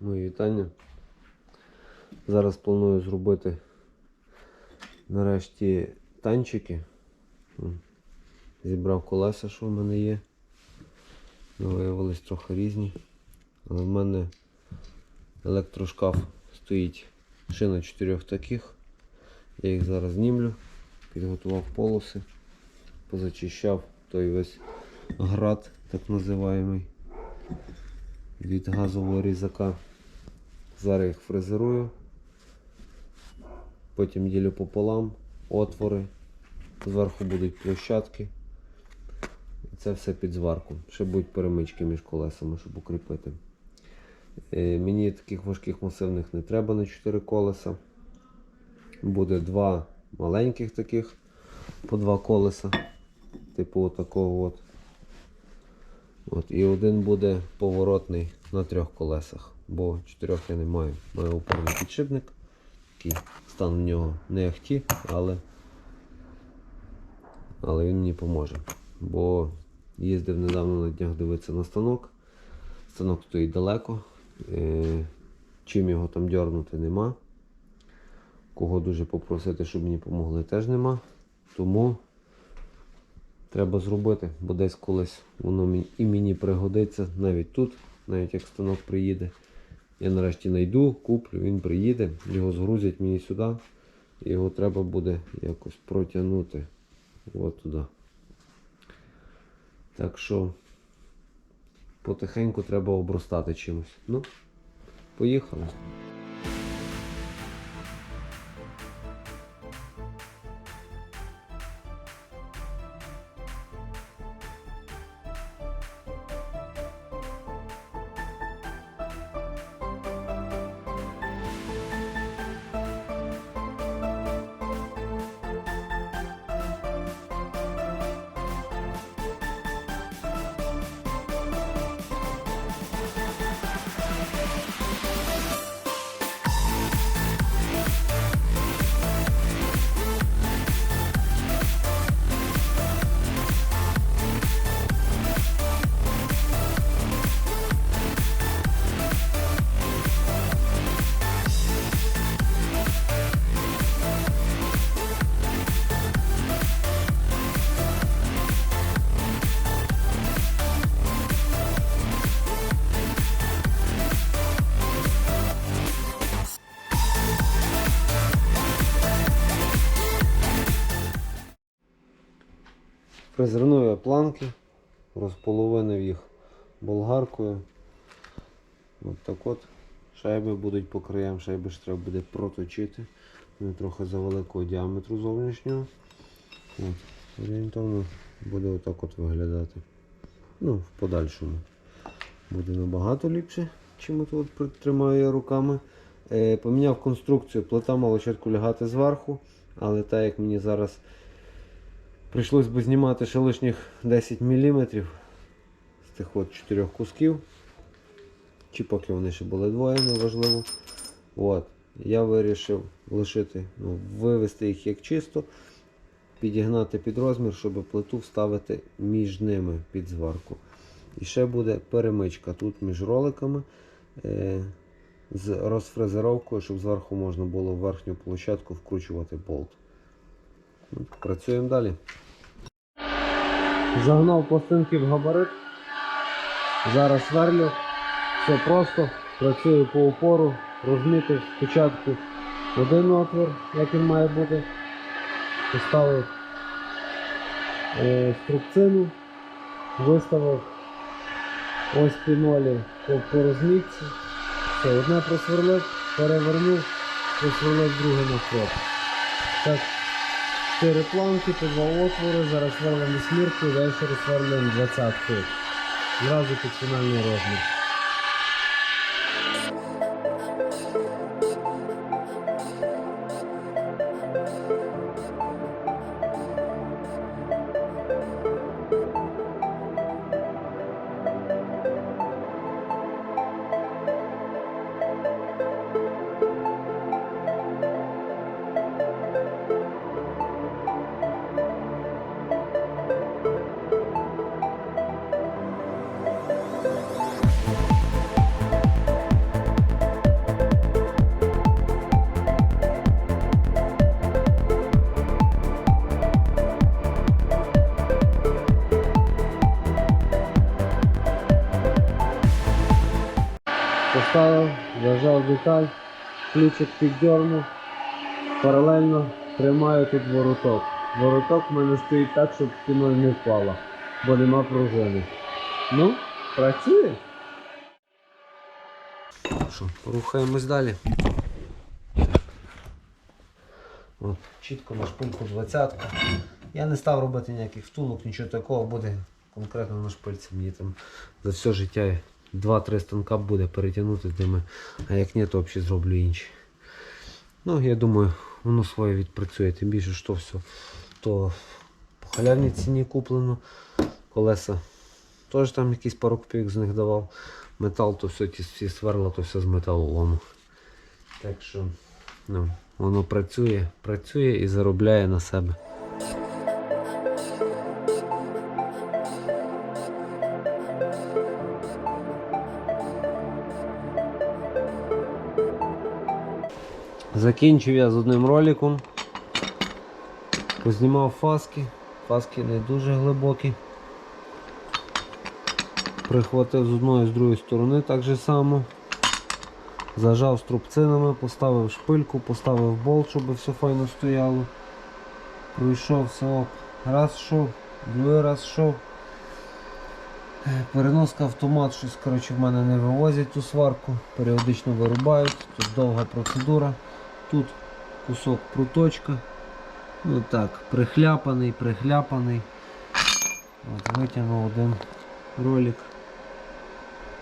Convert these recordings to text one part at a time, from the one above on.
Мої вітання. Зараз планую зробити нарешті танчики. Зібрав колеса, що в мене є. Ну, Виявились трохи різні. Але в мене електрошкаф стоїть ще на чотирьох таких. Я їх зараз знімлю, підготував полоси, позачищав той весь град, так називаємий, від газового різака. Зараз їх фрезерую, потім ділю пополам, отвори, зверху будуть площадки. І це все під зварку. Ще будуть перемички між колесами, щоб укріпити. Е, Мені таких важких масивних не треба на 4 колеса. Буде два маленьких таких по два колеса. Типу такого от. От, і один буде поворотний на трьох колесах, бо чотирьох я не маю. Маю опорний підшипник. Такий стан в нього не ахті, але, але він мені поможе. Бо їздив недавно на днях дивитися на станок. Станок стоїть далеко. Е, чим його там дьорнути нема. Кого дуже попросити, щоб мені допомогли, теж нема. Тому треба зробити, бо десь колись воно і мені пригодиться навіть тут, навіть як станок приїде. Я нарешті знайду, куплю, він приїде, його згрузять мені сюди. Його треба буде якось протягнути от туди. Так що потихеньку треба обростати чимось. Ну, поїхали. Фрезерную я планки, розполовинив їх болгаркою. От так от. Шайби будуть по краям, шайби ж треба буде проточити. Вони трохи за великого діаметру зовнішнього. От. Орієнтовно буде отак от виглядати. Ну, в подальшому. Буде набагато ліпше, чим от от притримаю я руками. Е, поміняв конструкцію, плита мала чітко лягати зверху, але так як мені зараз Прийшлось би знімати ще лишніх 10 мм з тих от чотирьох кусків. Чи поки вони ще були двоє, неважливо. От. Я вирішив лишити, ну, вивести їх як чисто, підігнати під розмір, щоб плиту вставити між ними під зварку. І ще буде перемичка тут між роликами е, з розфрезеровкою, щоб зверху можна було в верхню площадку вкручувати болт. Працюємо далі. Загнав пластинки в габарит. Зараз сверлю. Все просто. Працюю по упору. Розмітив спочатку один отвір, як він має бути. Поставив е, струбцину, виставив ось пінолі по, по розмітці. Все, одне просверлив, перевернув, просверлив друге навпроти. Так, Чотири планки, по два отвори, зараз сверлимо смірку, далі сверлимо двадцятку. Зразу під фінальний розмір. Деталь, ключик піддернув, паралельно тримаю тут вороток. Вороток в мене стоїть так, щоб спиною не впала, бо нема пружини. Ну, працює. Що, рухаємось далі. От, чітко на шпильку 20 Я не став робити ніяких втулок, нічого такого буде конкретно на шпильці. Мені там за все життя 2-3 станка буде перетягнути тими, а як ні, то взагалі зроблю інші. Ну, я думаю, воно своє відпрацює, тим більше, що все то по халявній ціні куплено. Колеса теж там якийсь пару копійок з них давав. Метал, то все, ті всі сверла, то все з металолому. Так що ну, воно працює, працює і заробляє на себе. Закінчив я з одним роликом. Познімав фаски. Фаски не дуже глибокі. Прихватив з одної з другої сторони так же само. Зажав струбцинами, поставив шпильку, поставив болт, щоб все файно стояло. Пройшов все. Раз йшов, другий раз йшов. Е, Переноска автомат, щось коротше, в мене не вивозять ту сварку, періодично вирубають, тут довга процедура. Тут кусок пруточка. Ну так, прихляпаний, прихляпаний. От, витягнув один ролик.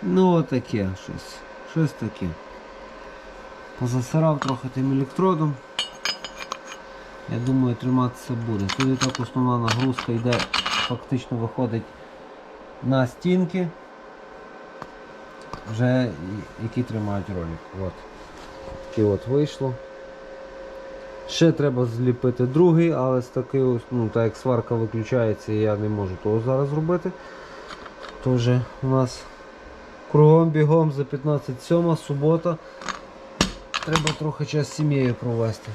Ну отаке щось. Щось таке. Позасирав трохи тим електродом. Я думаю, триматися буде. Тут і так основна нагрузка йде, фактично виходить на стінки, вже які тримають ролик. От. Таке от вийшло. Ще треба зліпити другий, але з такий ну, так як сварка виключається, я не можу того зараз зробити. То вже у нас кругом бігом за 15.7 субота. Треба трохи час з сім'єю провести.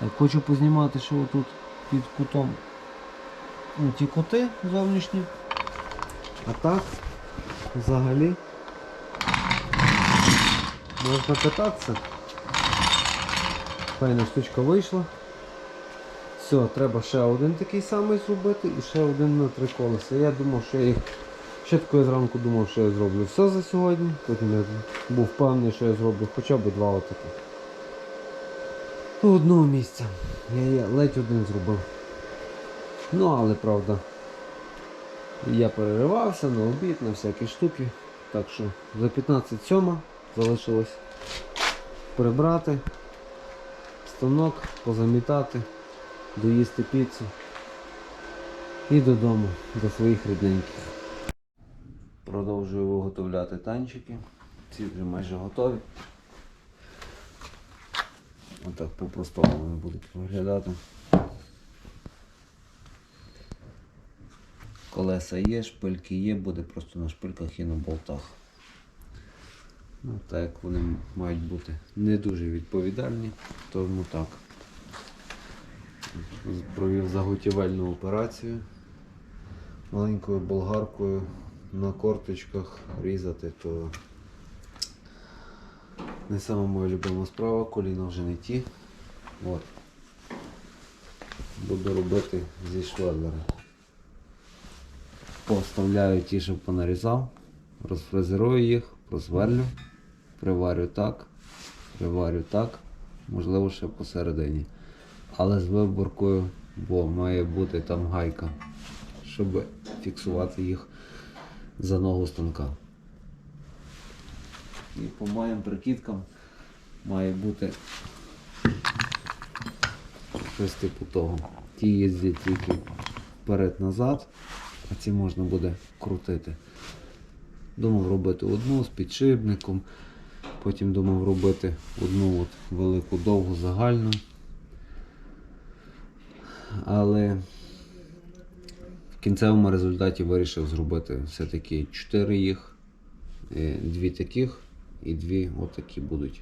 Так, хочу познімати, що тут під кутом ну, ті кути зовнішні. А так, взагалі, можна кататися. Файна штучка вийшла. Все, треба ще один такий самий зробити і ще один на три колеса. Я думав, що я їх ще такої зранку думав, що я зроблю все за сьогодні. Потім я був впевнений, що я зроблю хоча б два отакі. До одного місця. Я, я ледь один зробив. Ну, але правда. Я переривався на обід, на всякі штуки. Так що за 15.7 залишилось прибрати станок, позамітати, доїсти піцу і додому, до своїх рідненьких. Продовжую виготовляти танчики. Ці вже майже готові. Отак по-простому вони будуть виглядати. Колеса є, шпильки є, буде просто на шпильках і на болтах. Ну, так як вони мають бути не дуже відповідальні, тому так. Провів заготівельну операцію. Маленькою болгаркою на корточках різати, то не сама моя любима справа, коліна вже не ті. От. Буду робити зі швеллера. Поставляю ті, що понарізав, розфрезерую їх, просверлю, приварю так, приварю так, можливо ще посередині. Але з виборкою, бо має бути там гайка, щоб фіксувати їх за ногу станка. І по моїм прикидкам має бути щось типу того. Ті їздять тільки вперед-назад, а ці можна буде крутити. Думав робити одну з підшипником, потім думав робити одну от велику довгу загальну. Але в кінцевому результаті вирішив зробити все-таки 4 їх, е, дві таких і дві отакі будуть